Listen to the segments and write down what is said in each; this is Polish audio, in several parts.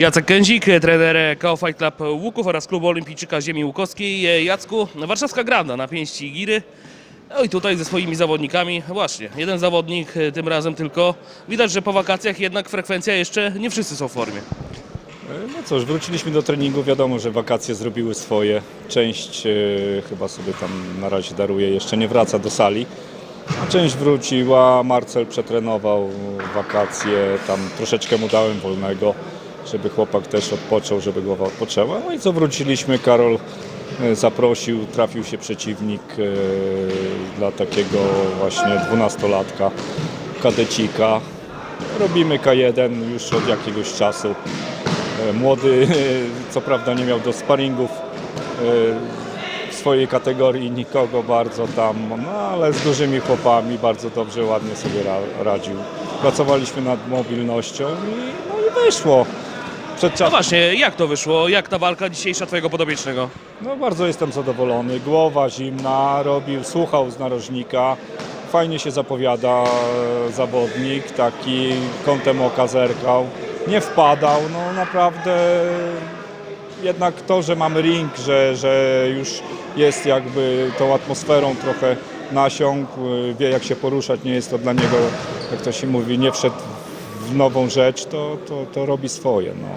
Jacek Kędzik, trener KO Fight Club Łuków oraz Klubu Olimpijczyka Ziemi Łukowskiej. Jacku, warszawska granda na pięści Giry. No i tutaj ze swoimi zawodnikami, właśnie, jeden zawodnik e, tym razem tylko. Widać, że po wakacjach jednak frekwencja jeszcze nie wszyscy są w formie. No cóż, wróciliśmy do treningu. Wiadomo, że wakacje zrobiły swoje. Część e, chyba sobie tam na razie daruje, jeszcze nie wraca do sali. A część wróciła. Marcel przetrenował wakacje. Tam troszeczkę mu dałem wolnego, żeby chłopak też odpoczął, żeby głowa odpoczęła. No i co wróciliśmy, Karol e, zaprosił, trafił się przeciwnik e, dla takiego właśnie dwunastolatka, kadecika. Robimy K1 już od jakiegoś czasu. E, Młody, co prawda nie miał do sparingów w swojej kategorii nikogo bardzo tam, no ale z dużymi chłopami bardzo dobrze, ładnie sobie ra- radził. Pracowaliśmy nad mobilnością i, no i wyszło. Przed No czasem, właśnie, jak to wyszło? Jak ta walka dzisiejsza twojego podobiecznego? no bardzo jestem zadowolony. Głowa zimna, robił, słuchał z narożnika. Fajnie się zapowiada e, zawodnik, taki kątem oka zerkał. Nie wpadał, no naprawdę jednak to, że mamy ring, że, że już jest jakby tą atmosferą trochę nasiąkł, y, wie jak się poruszać, nie jest to dla niego, jak to się mówi, nie wszedł w nową rzecz, to, to, to robi swoje. No.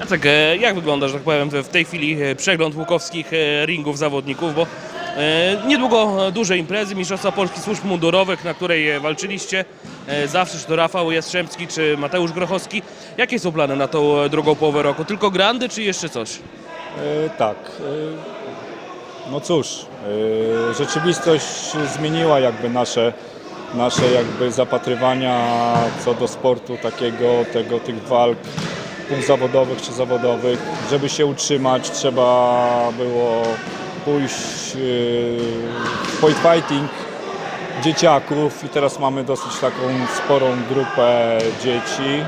Jacek, e, jak wygląda, że tak powiem, w tej chwili e, przegląd łukowskich e, ringów zawodników, bo niedługo duże imprezy, Mistrzostwa Polski Służb Mundurowych, na której walczyliście, zawsze czy to Rafał Jastrzębski, czy Mateusz Grochowski. Jakie są plany na tą drugą połowę roku? Tylko grandy, czy jeszcze coś? E, tak. e, no cóż, e, rzeczywistość zmieniła jakby nasze, nasze jakby zapatrywania co do sportu takiego, tego, tych walk półzawodowych czy zawodowych. Żeby się utrzymać trzeba było pójść w point fighting dzieciaków i teraz mamy dosyć taką sporą grupę dzieci.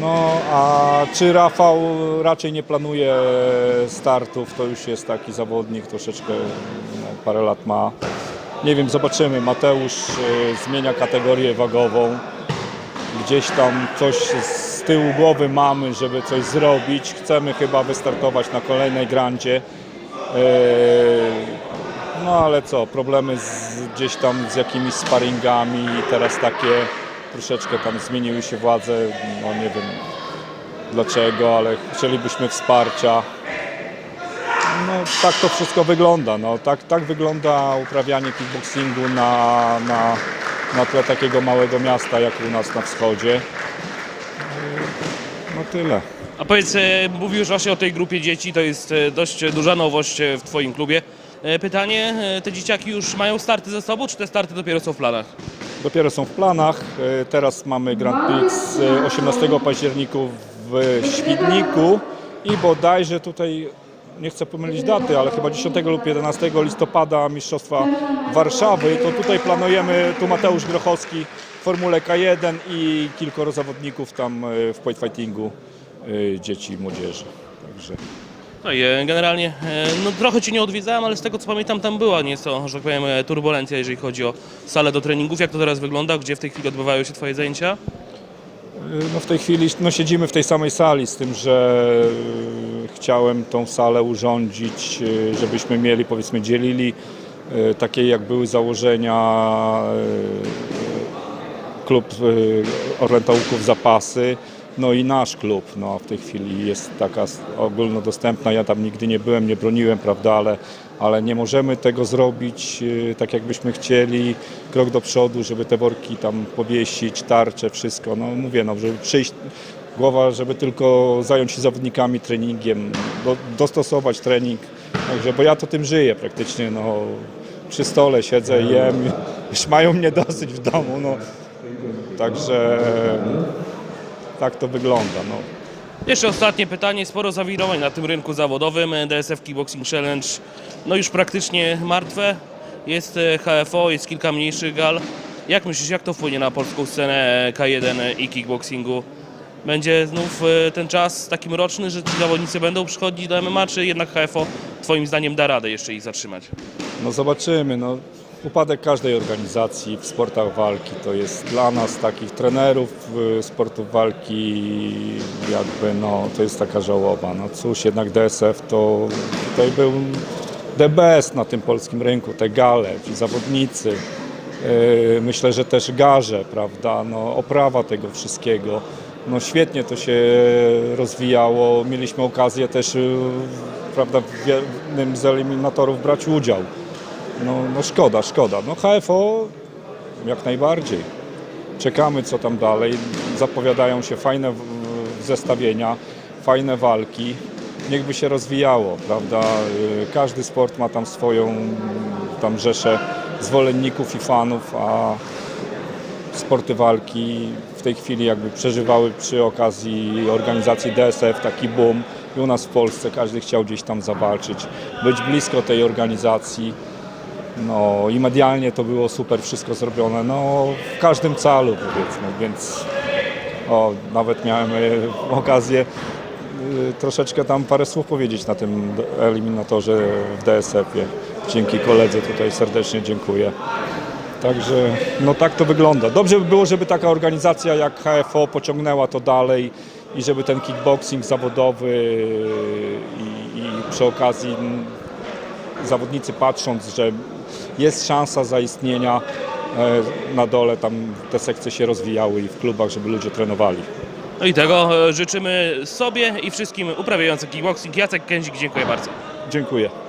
No, a czy Rafał raczej nie planuje startów, to już jest taki zawodnik, troszeczkę no, parę lat ma. Nie wiem, zobaczymy. Mateusz y, zmienia kategorię wagową. Gdzieś tam coś z tyłu głowy mamy, żeby coś zrobić. Chcemy chyba wystartować na kolejnej grandzie. Y, No ale co, problemy z, gdzieś tam z jakimiś sparingami i teraz takie troszeczkę tam zmieniły się władze, no nie wiem dlaczego, ale chcielibyśmy wsparcia. No tak to wszystko wygląda, no tak, tak wygląda uprawianie kickboxingu na, na, na tle takiego małego miasta jak u nas na wschodzie. No tyle. A powiedz, e, mówisz właśnie o tej grupie dzieci, to jest e, dość duża nowość e, w Twoim klubie. E, Pytanie, e, te dzieciaki już mają starty ze sobą, czy te starty dopiero są w planach? Dopiero są w planach. E, Teraz mamy Grand Prix e, 18 października w Świdniku i bodajże tutaj, nie chcę pomylić daty, ale chyba 10 lub 11 listopada Mistrzostwa Warszawy. To tutaj planujemy, tu Mateusz Grochowski w Formule K1 i kilkoro zawodników tam e, w point fightingu e, dzieci i młodzieży. Także No i e, generalnie, no trochę Cię nie odwiedzałem, ale z tego co pamiętam tam była nieco, że tak powiem, turbulencja, jeżeli chodzi o salę do treningów. Jak to teraz wygląda? Gdzie w tej chwili odbywają się Twoje zajęcia? No w tej chwili no siedzimy w tej samej sali, z tym, że e, chciałem tą salę urządzić, e, żebyśmy mieli, powiedzmy, dzielili takie jak były założenia klub Orlętałków Zapasy, no i nasz klub. No, w tej chwili jest taka ogólnodostępna, ja tam nigdy nie byłem, nie broniłem, prawda, ale, ale nie możemy tego zrobić e, tak jakbyśmy chcieli, krok do przodu, żeby te worki tam powiesić, tarcze, wszystko, no mówię, no, żeby przyjść, głowa, żeby tylko zająć się zawodnikami, treningiem, do, dostosować trening, także, bo ja to tym żyję praktycznie, no, przy stole siedzę, jem, już mają mnie dosyć w domu, no, także tak to wygląda, no. Jeszcze ostatnie pytanie, sporo zawirowań na tym rynku zawodowym. E, DSF Kickboxing Challenge, no już praktycznie martwe. Jest e, HFO, jest kilka mniejszych gal. Jak myślisz, jak to wpłynie na polską scenę e, K1 i kickboxingu? Będzie znów e, ten czas taki mroczny, że ci zawodnicy będą przychodzić do MMA, czy jednak HFO Twoim zdaniem da radę jeszcze ich zatrzymać? No zobaczymy. No, upadek każdej organizacji w sportach walki. To jest dla nas takich trenerów y, sportów walki jakby no to jest taka żałoba. No cóż, jednak DSF to tutaj był best na tym polskim rynku, te gale, ci zawodnicy. Yy, Myślę, że też garze, prawda, no, oprawa tego wszystkiego. No świetnie to się rozwijało. Mieliśmy okazję też yy, prawda, w jednym z eliminatorów brać udział. No, no szkoda, szkoda. No HFO jak najbardziej. Czekamy co tam dalej. Zapowiadają się fajne zestawienia, fajne walki. Niechby się rozwijało, prawda? Yy, Każdy sport ma tam swoją tam rzeszę zwolenników i fanów, a sporty walki w tej chwili jakby przeżywały przy okazji organizacji DSF taki boom i u nas w Polsce każdy chciał gdzieś tam zawalczyć, być blisko tej organizacji. No i medialnie to było super wszystko zrobione, no w każdym calu powiedzmy, więc o, nawet miałem y, okazję y, troszeczkę tam parę słów powiedzieć na tym eliminatorze w DSF-ie. Dzięki koledze tutaj serdecznie dziękuję. Także no tak to wygląda. Dobrze by było, żeby taka organizacja jak HFO pociągnęła to dalej i żeby ten kickboxing zawodowy i, i przy okazji zawodnicy patrząc, że jest szansa zaistnienia e, na dole, tam te sekcje się rozwijały i w klubach, żeby ludzie trenowali. No i tego e, życzymy sobie i wszystkim uprawiającym kickboxing. Jacek Kędzik, dziękuję bardzo. Dziękuję.